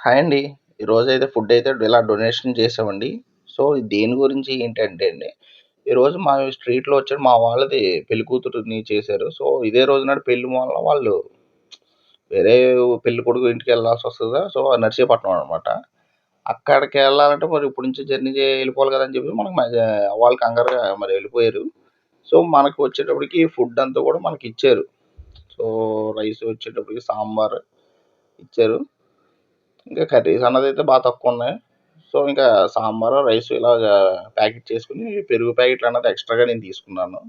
Hi అండి. ఈరోజు అయితే ఫుడ్ అయితే ఇలా డొనేషన్ చేసామండి. సో, దేని గురించి ఏంటంటే అండి, ఈరోజు మా స్ట్రీట్‌లో వచ్చి మా వాళ్ళది పెళ్ళి కూతురుని చేశారు. సో, ఇదే రోజు నాడు పెళ్ళి వల్ల వాళ్ళు వేరే పెళ్ళి కొడుకు వస్తుందా సో, నర్సీపట్నం అనమాట. అక్కడికి వెళ్ళాలంటే మరి ఇప్పటి నుంచి జర్నీ చే వెళ్ళిపోవాలి కదా అని చెప్పి మనకు మ వాళ్ళు కంగారుగా మరి వెళ్ళిపోయారు. సో, మనకు వచ్చేటప్పటికి ఫుడ్ అంతా కూడా మనకి ఇచ్చారు సో, రైస్ వచ్చేటప్పటికి సాంబార్ ఇచ్చారు. ఇంకా కర్రీస్ అన్నదైతే బాగా తక్కువ ఉన్నాయి సో, ఇంకా సాంబారు, రైస్ ఇలాగా ప్యాకెట్ చేసుకుని పెరుగు ప్యాకెట్లు అన్నది ఎక్స్‌ట్రాగా నేను తీసుకున్నాను.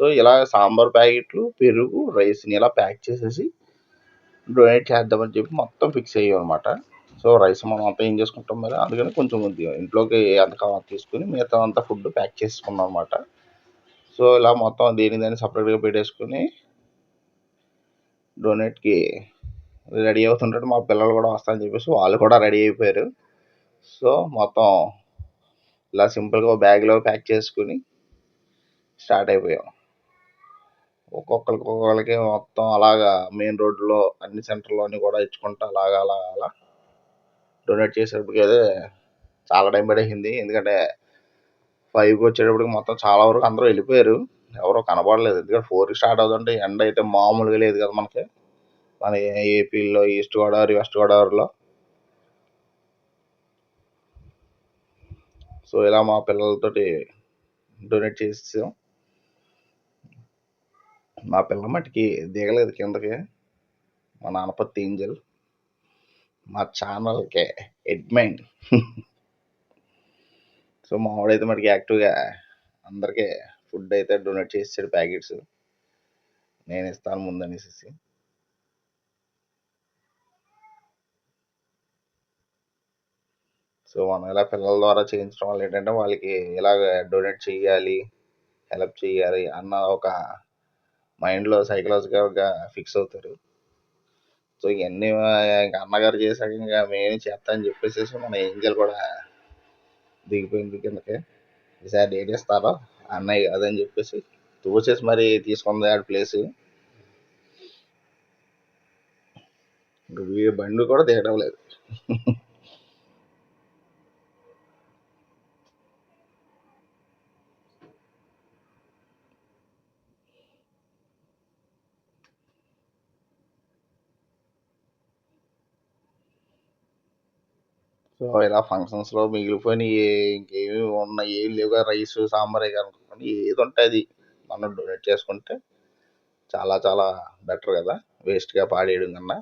సో, ఇలా సాంబార్ ప్యాకెట్లు, పెరుగు, రైస్‌ని ఇలా ప్యాక్ చేసేసి డొనేట్ చేద్దామని చెప్పి మొత్తం ఫిక్స్ అయ్యామనమాట. సో, రైస్ మనం అంతా ఏం చేసుకుంటాం మరి అందుకని కొంచెం కొద్దిగా ఇంట్లోకి ఎంత తీసుకుని తీసుకొని మిగతాదంతా ఫుడ్ ప్యాక్ చేసుకున్నాం అనమాట. సో, ఇలా మొత్తం దేని దాన్ని సపరేట్గా పెట్టేసుకొని డొనేట్‌కి రెడీ అవుతుంటే మా పిల్లలు కూడా వస్తారని చెప్పేసి వాళ్ళు కూడా రెడీ అయిపోయారు. సో, మొత్తం ఇలా సింపుల్‌గా బ్యాగ్‌లో ప్యాక్ చేసుకొని స్టార్ట్ అయిపోయాం. ఒక్కొక్కరికి ఒక్కొక్కరికి మొత్తం అలాగా మెయిన్ రోడ్‌లో అన్ని సెంటర్‌లోని కూడా ఇచ్చుకుంటా అలాగా అలా అలా డొనేట్ చేసేటప్పటికైతే చాలా టైం పడేసింది ఎందుకంటే ఫైవ్కి వచ్చేటప్పటికి మొత్తం చాలా వరకు అందరూ వెళ్ళిపోయారు. ఎవరో కనబడలేదు ఎందుకంటే ఫోర్కి స్టార్ట్ అవుతుంటే ఎండ అయితే మామూలుగా లేదు కదా మనకి. మన ఏపీలో ఈస్ట్ గోదావరి, వెస్ట్ గోదావరిలో. సో, ఇలా మా పిల్లలతోటి డొనేట్ చేసాం మా పిల్ల మటుకి దిగలేదు కిందకి. మా నానపత్తి ఏంజల్ మా ఛానల్‌కి ఎడ్మైన్ సో, మా ఆవిడైతే మటుకు యాక్టివ్‌గా అందరికి ఫుడ్ అయితే డొనేట్ చేసాడు ప్యాకెట్స్. నేను ఇస్తాను ముందనేసి సో, మనం ఇలా పిల్లల ద్వారా చేయించడం వల్ల ఏంటంటే వాళ్ళకి ఇలాగ డొనేట్ చేయాలి, హెల్ప్ చేయాలి అన్న ఒక మైండ్‌లో సైకలాజికల్‌గా ఫిక్స్ అవుతారు. సో, ఇవన్నీ ఇంకా అన్నగారు చేశాక ఇంకా మేము చేస్తా అని చెప్పేసేసి మన ఏంజెల్ కూడా దిగిపోయింది కిందకి. ఈసారి నేనిస్తాను అన్నయ్య కాదని చెప్పేసి తోచేసి మరి తీసుకుంది ఆడ ప్లేసు. ఇంక బండి కూడా తీయడం లేదు. సో, ఇలా ఫంక్షన్స్‌లో మిగిలిపోయినవి ఇంకేమి ఉన్నాయి ఏం లేవుగా రైస్ సాంబారే అనుకోని ఉంటే అది మనం డొనేట్ చేసుకుంటే చాలా చాలా బెటర్ కదా! వేస్ట్‌గా పాడేయడం కన్నా.